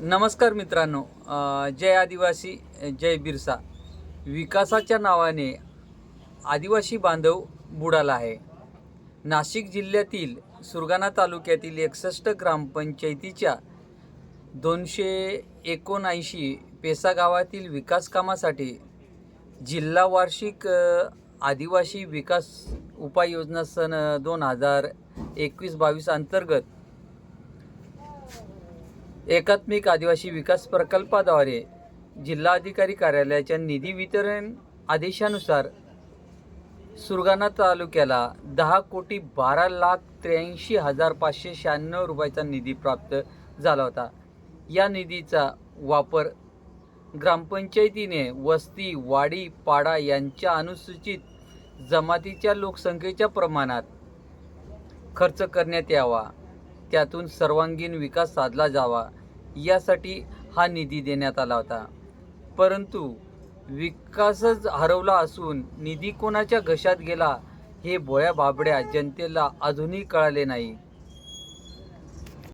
नमस्कार मित्रांनो जय आदिवासी जय बिरसा. विकासाच्या नावाने आदिवासी बांधव बुडाला आहे. नाशिक जिल्ह्यातील सुरगाणा तालुक्यातील एकसष्ट ग्रामपंचायतीच्या दोनशे एकोणऐंशी पेसा गावातील विकास कामासाठी जिल्हा वार्षिक आदिवासी विकास उपाययोजना सन दोन हजार एकवीस बावीस अंतर्गत एकात्मिक आदिवासी विकास प्रकल्पाद्वारे जिल्हाधिकारी कार्यालयाच्या निधी वितरण आदेशानुसार सुरगाणा तालुक्याला दहा कोटी बारा लाख त्र्याऐंशी हजार पाचशे शहाण्णव रुपयाचा निधी प्राप्त झाला होता. या निधीचा वापर ग्रामपंचायतीने वस्ती वाडी पाडा यांच्या अनुसूचित जमातीच्या लोकसंख्येच्या प्रमाणात खर्च करण्यात यावा. त्यातून सर्वांगीण विकास साधला जावा. यासाठी हा निधी देण्यात आला होता. परंतु विकासच हरवला असून निधी कोणाच्या घशात गेला हे भोळ्या बाबड्या जनतेला अजूनही कळाले नाही.